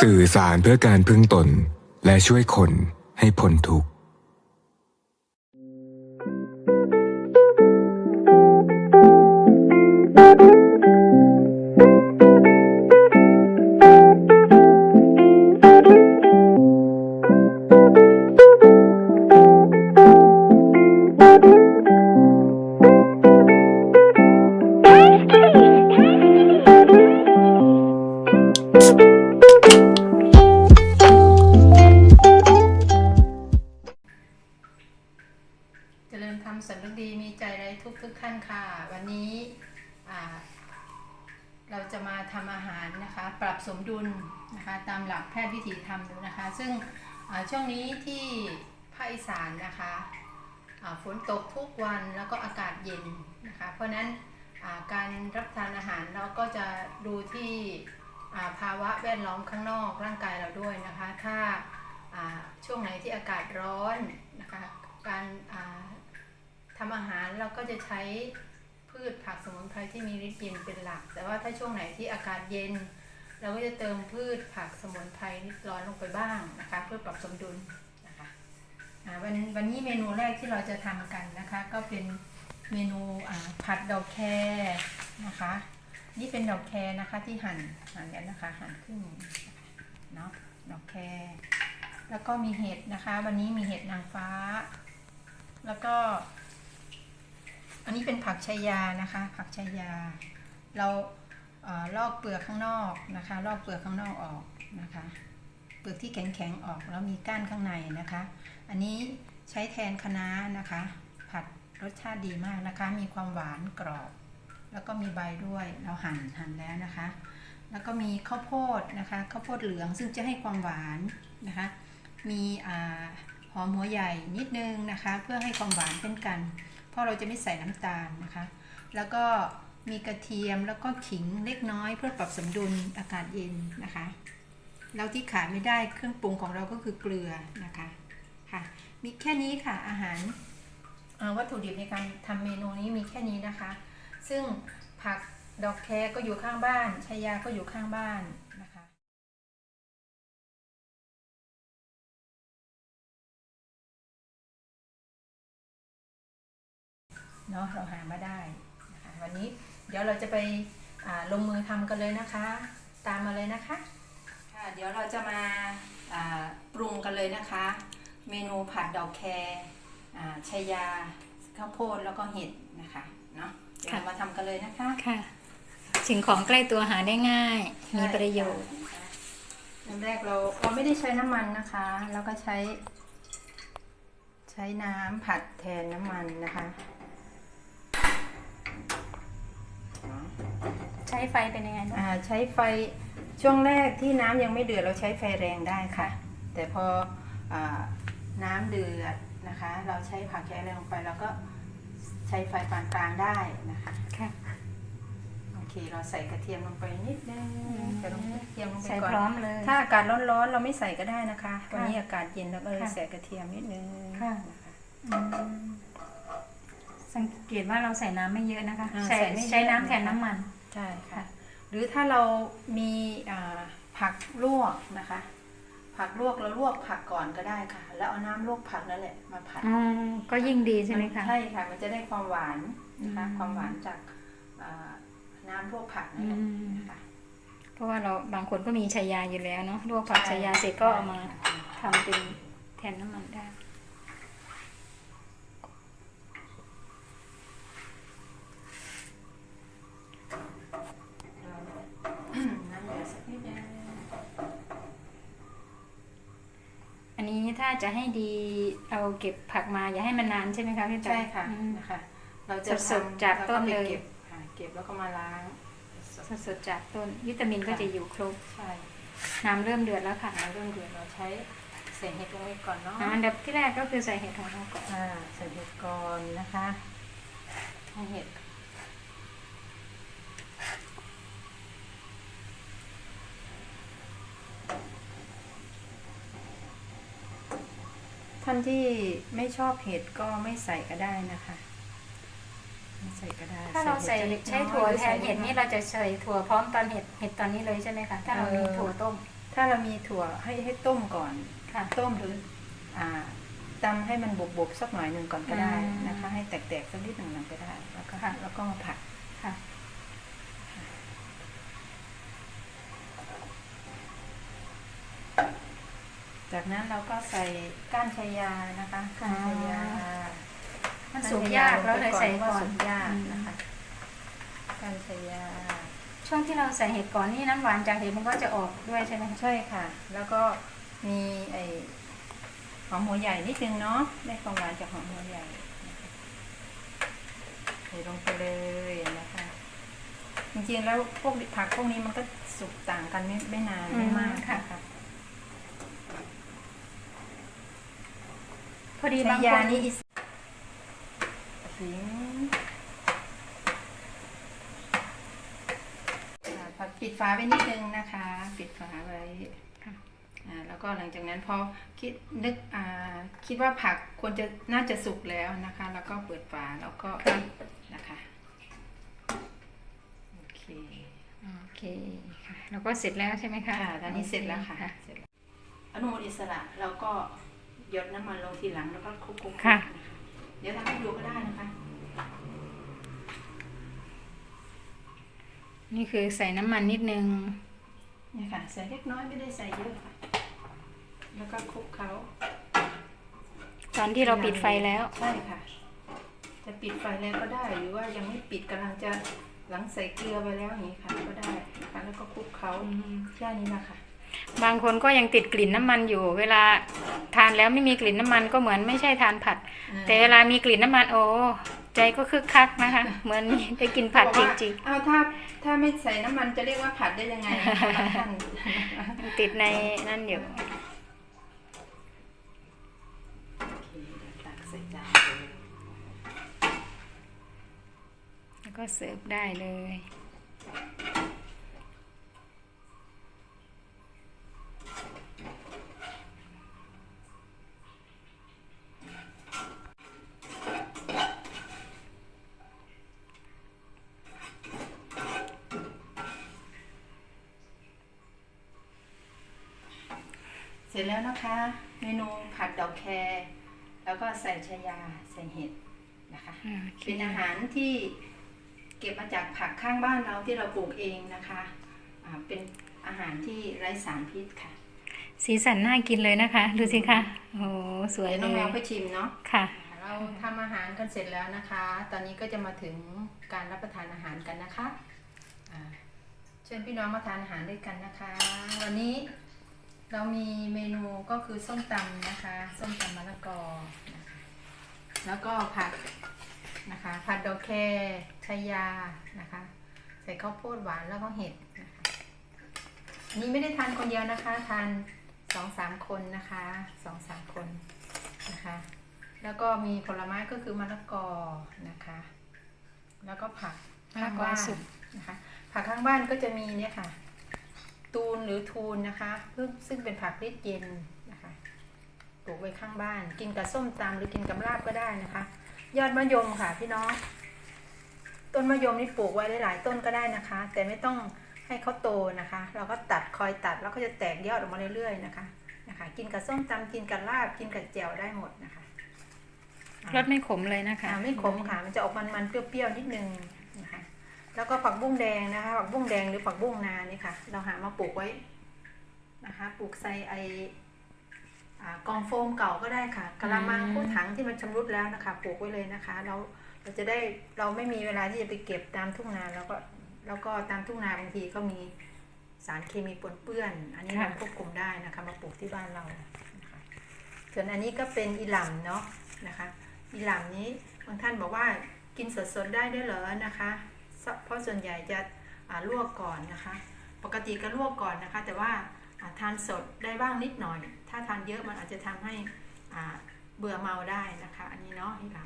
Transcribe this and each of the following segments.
สื่อสารเพื่อการพึ่งตนและช่วยคนให้พ้นทุกข์ ทำอาหารนะคะ ปรับสมดุลนะคะตามหลักแพทย์วิถีธรรมดูนะคะ ซึ่งช่วงนี้ที่ภาคอีสานนะคะฝนตกทุกวันแล้วก็อากาศเย็นนะคะ เพราะนั้นาการรับทานอาหารเราก็จะดูที่าภาวะแวดล้อมข้างนอกร่างกายเราด้วยนะคะ ถ้าาช่วงไหนที่อากาศร้อนนะคะ การาทำอาหารเราก็จะใช้ พืชผักสมุนไพรที่มีฤทธิ์เย็นเป็นหลัก แต่ว่าถ้าช่วงไหนที่อากาศเย็น เราก็จะเติมพืชผักสมุนไพรร้อนลงไปบ้างนะคะ เพื่อปรับสมดุลนะคะวันวันนี้เมนูแรกที่เราจะทำกันนะคะ ก็เป็นเมนูผัดดอกแครนะคะ นี่เป็นดอกแครนะคะที่หั่นหั่นกันนะคะหั่นครึ่งเนาะดอกแครแล้วก็มีเห็ดนะคะ วันนี้มีเห็ดนางฟ้า แล้วก็ อันนี้เป็นผักชายานะคะ ผักชายา เราเออลอกเปลือกข้างนอกนะคะ ลอกเปลือกข้างนอกออกนะคะ เปลือกที่แข็งๆออกแล้วมีก้านข้างในนะคะ อันนี้ใช้แทนคะน้านะคะ ผัดรสชาติดีมากนะคะ มีความหวานกรอบ แล้วก็มีใบด้วย เราหั่นหั่นแล้วนะคะ แล้วก็มีข้าวโพดนะคะข้าวโพดเหลืองซึ่งจะให้ความหวานนะคะ มีหอมหัวใหญ่นิดนึงนะคะ เพื่อให้ความหวานเช่นกัน ราะเราจะไม่ใส่น้ำตาลนะคะ แล้วก็มีกระเทียมแล้วก็ขิงเล็กน้อย เพื่อปรับสมดุลอากาศเย็นนะคะแล้วที่ขาดไม่ได้เครื่องปรุงของเราก็คือเกลือนะคะค่ะ มีแค่นี้ค่ะอาหารวัตถุดิบในการทำเมนูนี้มีแค่นี้นะคะ ซึ่งผักดอกแคก็อยู่ข้างบ้านชายาก็อยู่ข้างบ้าน เนาะเราหามาได้นะคะวันนี้เดี๋ยวเราจะไปอ่าลงมือทำกันเลยนะคะ ตามมาเลยนะคะค่ะเดี๋ยวเราจะมาอ่าปรุงกันเลยนะคะ เมนูผัดดอกแครอ่าชายาข้าวโพดแล้วก็เห็ดนะคะเนาะเดี๋ยวเรามาทำกันเลยนะคะค่ะสิ่งของใกล้ตัวหาได้ง่าย มีประโยชน์อันแรกเราเราไม่ได้ใช้น้ำมันนะคะแล้วก็ใช้ ใช้น้ำผัดแทนน้ำมันนะคะ ใช้ไฟเป็นยังไงบ้างอ่าใช้ไฟช่วงแรกที่น้ำยังไม่เดือดเราใช้ไฟแรงได้ค่ะ แต่พออาน้ำเดือดนะคะ เราใช้ผักแครลงไปแล้วก็ใช้ไฟปานกลางได้นะคะค่ะ โอเคเราใส่กระเทียมลงไปนิดนึงใส่ลงกระเทียมลงไปใส่ก่อนพร้อมเลย ถ้าอากาศร้อนๆเราไม่ใส่ก็ได้นะคะวันนี้ค่ะอากาศเย็นเราก็เลยค่ะใส่กระเทียมนิดนึงค่ะนะคะอืมสังเกตว่าเราใส่น้ำไม่เยอะนะคะ อ่าใช้ใส่ไม่เยอะใช้น้ำแทนนะคะน้ำมัน ใช่ค่ะ หรือถ้าเรามีอ่าผักลวกนะคะ ผักลวกเราลวกผักก่อนก็ได้ค่ะ แล้วเอาน้ำลวกผักนั่นแหละมาผัดอ๋อก็ยิ่งดีใช่ไหมคะใช่ค่ะ มันจะได้ความหวานนะคะอืมความหวานจากอ่าน้ำลวกผักนั่นแหละอืมนะคะเพราะว่าเราบางคนก็มีชายาอยู่แล้วเนาะลวกผักชายาเสร็จก็เอามาทำเป็นแทนน้ำมันได้ น้ำเหลือสักนิดนึง อันนี้ถ้า จะให้ดีเราเก็บผักมาอย่าให้มันนานใช่ไหมคะพี่จ๋าใช่ค่ะอืม นะคะ เราจะสดๆทำจากต้นแวเลยไปเก็บค่ะเก็บแล้วก็มาล้างสดสดๆจากต้นวิตามินก็จะอยู่ครบๆใช่น้ำเริ่มเดือดแล้วค่ะเราเริ่มเดือดเราใช้ใส่เห็ดลงไปก่อนเนาะอ่าอันดับที่แรกก็คือใส่เห็ดของเราก่อนอ่าใส่เห็ดก่อนนะคะให้เห็ด ท่านที่ไม่ชอบเห็ดก็ไม่ใส่ก็ได้นะคะ ไม่ใส่ก็ได้ถ้าเราใส่ห็ดจะล็กใช้น้อยถั่วรือแทใส่นเห็ดล็กนี่อยเราจะใส่ถั่วพร้อมตอนเห็ดเห็ดตอนนี้เลยใช่ไหมคะถ้าเรามีเออถั่วต้ม ถ้าเรามีถั่วให้ให้ต้มก่อนค่ะต้มหรืออ่าตำให้มันบุบๆสักหน่อยหนึ่งก่อนก็ได้อืมนะคะ ให้แตกๆสักนิดหนึ่งก็ได้แล้วก็ค่ะแล้วก็มาผัดค่ะ จากนั้นเราก็ใส่ก้านชายานะคะก้านชายามันสุกยากแล้วเลยใส่ก่อนสุกยากนะคะก้านชายา ช่วงที่เราใส่เห็ดก่อนนี่น้ำหวานจากเห็ดมันก็จะออกด้วยใช่ไหมคะใช่ค่ะ แล้วก็มีไอหอมหัวใหญ่นิดนึงเนาะได้ความหวานจากหอมหัวใหญ่นะคะใส่ลงไปเลยนะคะจริงๆแล้วพวกผักพวกนี้มันก็สุกต่างกันไม่ไม่นานไม่มากค่ะ พอดีชาบางยาคนนี่อิสสิงอ่าผัดปิดฝาไว้นิดนึงนะคะ ปิดฝาไว้ค่ะอ่าแล้วก็หลังจากนั้นพอคิดนึกอ่าคิดว่าผักควรจะน่าจะสุกแล้วนะคะ แล้วก็เปิดฝาแล้วก็นะคะโอเคโอเคค่ะแล้วก็เสร็จแล้วใช่ไหมคะค่ะตอนนี้เสร็จแล้วค่ะโอเเสร็จแล้วอนุมูลอิสระเราก็ หยดน้ำมันลงทีหลังแล้วก็คลุกๆๆค่ะ เดี๋ยวทำให้ดูก็ได้นะคะ นี่คือใส่น้ำมันนิดนึงเนี่ยค่ะ ใส่เล็กน้อยไม่ได้ใส่เยอะค่ะ แล้วก็คลุกเขาตอนที่เราปิดไฟแล้ว ใช่ค่ะ จะปิดไฟแล้วก็ได้ หรือว่ายังไม่ปิดกำลังจะหลังใส่เกลือไปแล้วอย่างนี้ค่ะ ก็ได้นะคะแล้วก็คลุกเขาแค่นี้นะคะ บางคนก็ยังติดกลิ่นน้ำมันอยู่ เวลาทานแล้วไม่มีกลิ่นน้ำมันก็เหมือนไม่ใช่ทานผัด แต่เวลามีกลิ่นน้ำมันโอ้ใจก็คึกคักนะคะ เหมือนมีได้กินผัดจริงๆเอาถ้าถ้าไม่ใส่น้ำมันจะเรียกว่าผัดได้ยังไงนะคะท่านๆติดในนั่นอยู่โอเคเดี๋ยวตักใส่จานแล้วก็เสิร์ฟได้เลย ร็จแล้วนะคะ เมนูผัดดอกแครแล้วก็ใส่ชายาใส่เห็ดนะคะโอเคเป็นอาหารที่เก็บมาจากผักข้างบ้านเราที่เราปลูกเองนะคะอ่าเป็นอาหารที่ไร้สารพิษค่ะ สีสันน่ากินเลยนะคะ ดูสิคะโอ้สวยเดี๋ยวเลน้องแมยวไปชิมเนาะค่ะ เราทำอาหารกันเสร็จแล้วนะคะ ตอนนี้ก็จะมาถึงการรับประทานอาหารกันนะคะอ่าเชิญพี่น้องมาทานอาหารด้วยกันนะคะ วันนี้ เรามีเมนูก็คือส้มตำนะคะ ส้มตำมะละกอนะคะแล้วก็ผัดนะคะผัดดอกแครชายานะคะ ใส่ข้าวโพดหวานแล้วก็เห็ดนะคะอันนี้ไม่ได้ทานคนเดียวนะคะ ทานสองสามคนนะคะสองสามคนนะคะ แล้วก็มีผลไม้ก็คือมะละกอนะคะ แล้วก็ผักมะละกอข้างบ้านสุกนะคะ ผักข้างบ้านก็จะมีเนี่ยค่ะ ตูนหรือทูนนะคะซึ่งซึ่งเป็นผักริดเย็นนะคะปลูกไว้ข้างบ้าน กินกับส้มตำหรือกินกับลาบก็ได้นะคะ ยอดมะยมค่ะพี่น้อง ต้นมะยมนี่ปลูกไว้หลายๆต้นก็ได้นะคะ แต่ไม่ต้องให้เขาโตนะคะ เราก็ตัดคอยตัดแล้วก็จะแตกยอดออกมาเรื่อยๆนะคะนะคะ กินกับส้มตำกินกับลาบกินกับแจ่วได้หมดนะคะรสไม่ขมเลยนะคะอ่าไม่ขมค่ะ มันจะออกมันๆเปรี้ยวๆนิดนึงนะคะ แล้วก็ผักบุ้งแดงนะคะ ผักบุ้งแดงหรือผักบุ้งนานี่ค่ะ เราหามาปลูกไว้นะคะ ปลูกใส่ไอกองโฟมเก่าก็ได้ค่ะกระมังคู่ถังที่มันชำรุดแล้วนะคะ ปลูกไว้เลยนะคะ เราเราจะได้เราไม่มีเวลาที่จะไปเก็บตามทุ่งนาแล้วก็แล้วก็ตามทุ่งนาบางทีก็มีสารเคมีปนเปื้อน อันนี้เราควบคุมได้นะคะ มาปลูกที่บ้านเรานะคะส่วนอันนี้ก็เป็นอีหล่ำเนาะนะคะอีหล่ำนี้บางท่านบอกว่ากินสดๆได้ด้วยเหรอนะคะ เพราะส่วนใหญ่จะอ่าลวกก่อนนะคะ ปกติก็ลวกก่อนนะคะ แต่ว่าอ่าทานสดได้บ้างนิดหน่อย ถ้าทานเยอะมันอาจจะทำให้อ่าเบื่อเมาได้นะคะ อันนี้เนาะอีหล่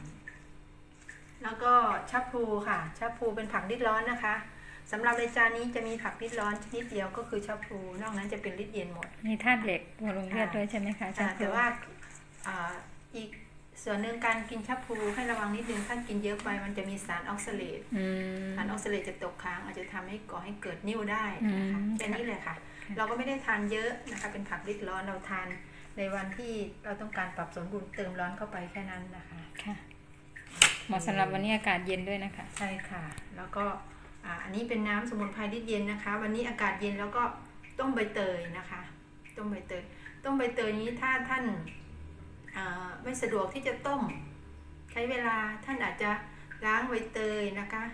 ำแล้วก็ชับพลูค่ะชับพลูเป็นผักริดร้อนนะคะสำหรับในจานนี้จะมีผักริดร้อนชนิดเดียวก็คือชับพลูนอกนั้นจะเป็นริดเย็นหมด มีธาตุเหล็กตัวลงเลือดด้วยใช่ไหมคะอ่าแต่ว่าอ่าอีก ส่วนหนึ่งการกินชับพลูให้ระวังนิดนึงถ้ากินเยอะไปมันจะมีสารออกซาเลตอืมสารออกซาเลตจะตกค้างอาจจะทำให้ก่อให้เกิดนิ่วได้นะคะอืมแค่นี้เลยค่ะ เราก็ไม่ได้ทานเยอะนะคะ เป็นผักริดร้อนเราทานในวันที่เราต้องการปรับสมดุลเติมร้อนเข้าไปแค่นั้นนะคะค่ะเหมาะสำหรับวันนี้อากาศเย็นด้วยนะคะ ใช่ค่ะ แล้วก็อ่าอันนี้เป็นน้ำสมุนไพรริดเย็นนะคะ วันนี้อากาศเย็นแล้วก็ต้มใบเตยนะคะ ต้มใบเตยต้มใบเตยนี้ถ้าท่านอ่า ไม่สะดวกที่จะต้ม ใช้เวลาท่านอาจจะล้างใบเตยนะคะ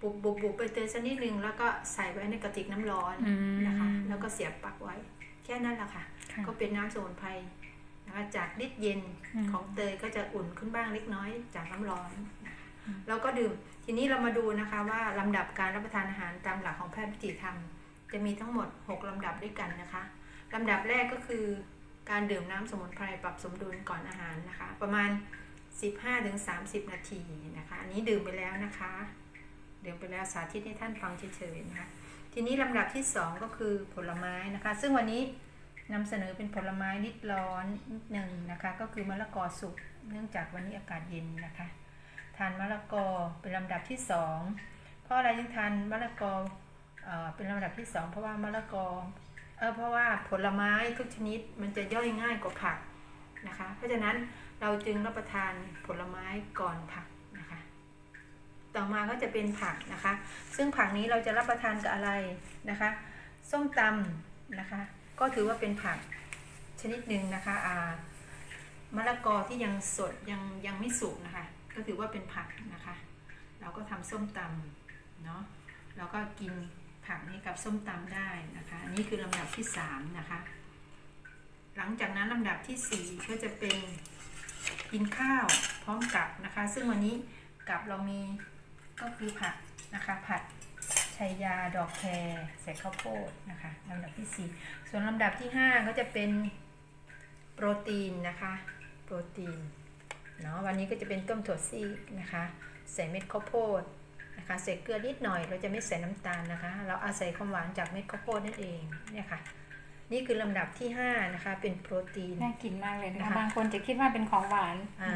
บุบบุบบุบใบเตยสักนิดหนึ่งแล้วก็ใส่ไว้ในกระติกน้ำร้อนอืมนะคะ แล้วก็เสียบปลักไว้ แค่นั้นแหละค่ะค่ะก็เป็นน้ำสมุนไพรนะคะจากริดเย็นอืมของเตยก็จะอุ่นขึ้นบ้างเล็กน้อยจากน้ำร้อนนะคะแล้วก็ดื่มทีนี้เรามาดูนะคะว่าลำดับการรับประทานอาหารตามหลักของแพทย์วิถีธรรม จะมีทั้งหมด 6 ลำดับด้วยกันนะคะลำดับแรกก็คือ การดื่มน้ำสมุนไพรปรับสมดุลก่อนอาหารนะคะ ประมาณ 15-30 นาทีนะคะ อันนี้ดื่มไปแล้วนะคะ ดื่มไปแล้วสาธิตให้ท่านฟังเฉยๆนะคะ ทีนี้ลำดับที่ 2 ก็คือผลไม้นะคะ ซึ่งวันนี้นำเสนอเป็นผลไม้นิดร้อนนิดหนึ่งนะคะ ก็คือมะละกอสุกเนื่องจากวันนี้อากาศเย็นนะคะ ทานมะละกอเป็นลำดับที่ 2 เพราะอะไรถึงทานมะละกอเอเป็นลำดับที่ 2 เพราะว่ามะละกอ เออเพราะว่าผลไม้ทุกชนิดมันจะย่อยง่ายกว่าผักนะคะ เพราะฉะนั้นเราจึงรับประทานผลไม้ก่อนผักนะคะ ต่อมาก็จะเป็นผักนะคะ ซึ่งผักนี้เราจะรับประทานกับอะไรนะคะ ส้มตำนะคะ ก็ถือว่าเป็นผักชนิดหนึ่งนะคะอ่ามะละกอที่ยังสดยังยังไม่สุกนะคะ ก็ถือว่าเป็นผักนะคะ เราก็ทำส้มตำเนาะเราก็กิน ผักนี้กับส้มตำได้นะคะอันนี้คือลำดับที่สามนะคะ หลังจากนั้นลำดับที่สี่ก็จะเป็นกินข้าวพร้อมกับนะคะ ซึ่งวันนี้กับเรามีก็คือผักนะคะผัดชัยยาดอกแครใส่ข้าวโพดนะคะลำดับที่สี่ส่วนลำดับที่ห้าก็จะเป็นโปรตีนนะคะโปรตีนเนาะวันนี้ก็จะเป็นต้มถั่วซีกนะคะ ใส่เม็ดข้าวโพด นะคะใส่เกลือนิดหน่อยเราจะไม่ใส่น้ำตาลนะคะ เราอาศัยความหวานจากเม็ดข้าวโพดนั่นเองเนี่ยค่ะ นี่คือลำดับที่ 5 นะคะ เป็นโปรตีน น่ากินมากเลยนะนะคะคะ บางคนจะคิดว่าเป็นของหวานอ่า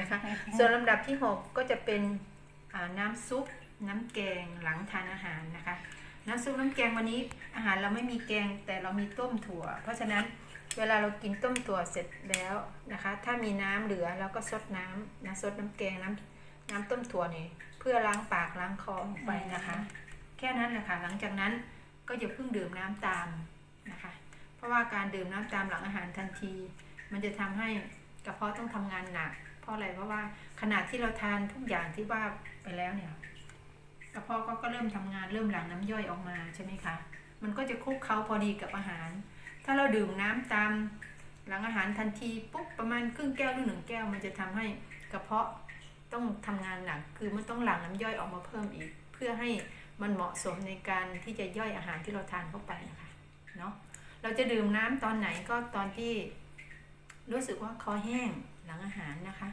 นะคะ ส่วนลำดับที่ 6 ก็จะเป็นอ่าน้ำซุปน้ำแกงหลังทานอาหารนะคะ น้ำซุปน้ำแกงวันนี้อาหารเราไม่มีแกงแต่เรามีต้มถั่ว เพราะฉะนั้นเวลาเรากินต้มถั่วเสร็จแล้วนะคะ ถ้ามีน้ำเหลือเราก็ซดน้ำนะซดน้ำแกงน้ำน้ำต้มถั่วนี่เพื่อล้างปากล้างคอลงไปนะคะ แค่นั้นแหละค่ะหลังจากนั้นก็อย่าเพิ่งดื่มน้ำตามนะคะ เพราะว่าการดื่มน้ำตามหลังอาหารทันที มันจะทำให้กระเพาะต้องทำงานหนัก เพราะอะไรเพราะว่าขณะที่เราทานทุกอย่างที่ว่าไปแล้วเนี่ยกระเพาะก็ก็เริ่มทำงานเริ่มหลั่งน้ำย่อยออกมาใช่ไหมคะมันก็จะคลุกเคล้าพอดีกับอาหาร ถ้าเราดื่มน้ำตามหลังอาหารทันทีปุ๊บประมาณครึ่งแก้วหรือหนึ่งแก้ว มันจะทำให้กระเพาะ ต้องทำงานหนักคือมันต้องหลั่งน้ำย่อยออกมาเพิ่มอีก เพื่อให้มันเหมาะสมในการที่จะย่อยอาหารที่เราทานเข้าไปนะคะเนาะเราจะดื่มน้ำตอนไหนก็ตอนที่รู้สึกว่าคอแห้งหลังอาหารนะคะ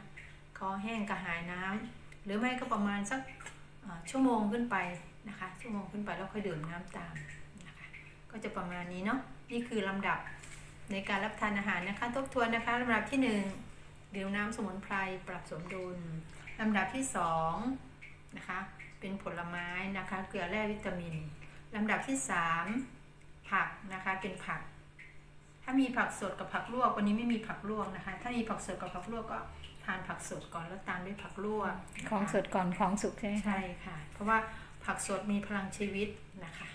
คอแห้งกระหายน้ำหรือไม่ก็ประมาณสักชั่วโมงขึ้นไปนะคะชั่วโมงขึ้นไปแล้วค่อยดื่มน้ำตามนะคะก็จะประมาณนี้เนาะนี่คือลำดับในการรับทานอาหารนะคะทบทวนนะคะลำดับที่หนึ่งดื่มน้ำสมุนไพรปรับสมดุล ลำดับที่สองนะคะเป็นผลไม้นะคะเกลือแร่วิตามินลำดับที่สามผักนะคะเป็นผัก ถ้ามีผักสดกับผักลวกวันนี้ไม่มีผักลวกนะคะ ถ้ามีผักสดกับผักลวกก็ทานผักสดก่อนแล้วตามด้วยผักลวกนะคะของสดก่อนของสุกใช่ไหมคะใช่ค่ะ เพราะว่าผักสดมีพลังชีวิตนะคะ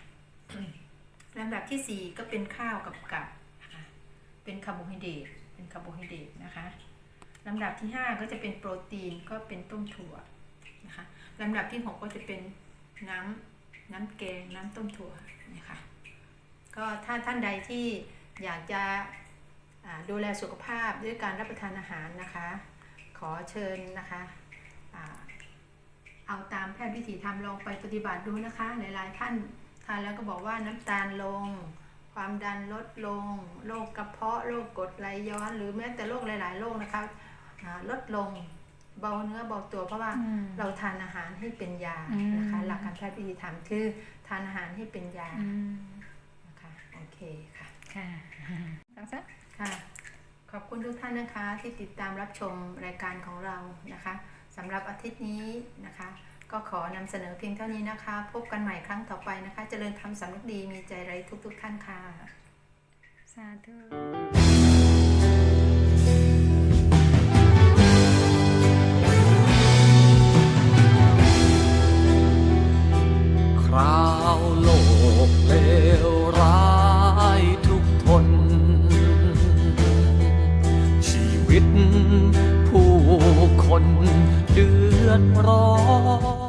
ลำดับที่สี่ก็เป็นข้าวกับกับนะคะเป็นคาร์โบไฮเดรตเป็นคาร์โบไฮเดรตนะคะ ลำดับที่ห้าก็จะเป็นโปรตีนก็เป็นต้มถั่วนะคะลำดับที่หกก็จะเป็นน้ำน้ำแกงน้ำต้มถั่วนะคะก็ถ้าท่านใดที่อยากจะดูแลสุขภาพด้วยการรับประทานอาหารนะคะ ขอเชิญนะคะเอาตามแพทย์วิถีทำลองไปปฏิบัติดูนะคะ หลายๆท่านทานแล้วก็บอกว่าน้ำตาลลง ความดันลดลง โรคกระเพาะ โรคกรดไหลย้อน หรือแม้แต่โรคหลาย ๆ โรคนะคะ อ่าลดลงเบาเนื้อเบาตัวเพราะว่าอืมเราทานอาหารให้เป็นยาอืมนะคะ หลักการแพทย์วิถีทำคือทานอาหารให้เป็นยาอืมนะคะโอเคค่ะค่ะสังสักค่ะ ขอบคุณทุกท่านนะคะที่ติดตามรับชมรายการของเรานะคะสำหรับอาทิตย์นี้นะคะ ก็ขอนำเสนอเพียงเท่านี้นะคะ พบกันใหม่ครั้งต่อไปนะคะเจริญธรรมสำนึกดีมีใจไรทุก ๆ ท่านค่ะ สาธุ ราวโลกเลวร้ายทุกทน ชีวิตผู้คนเดือดร้อน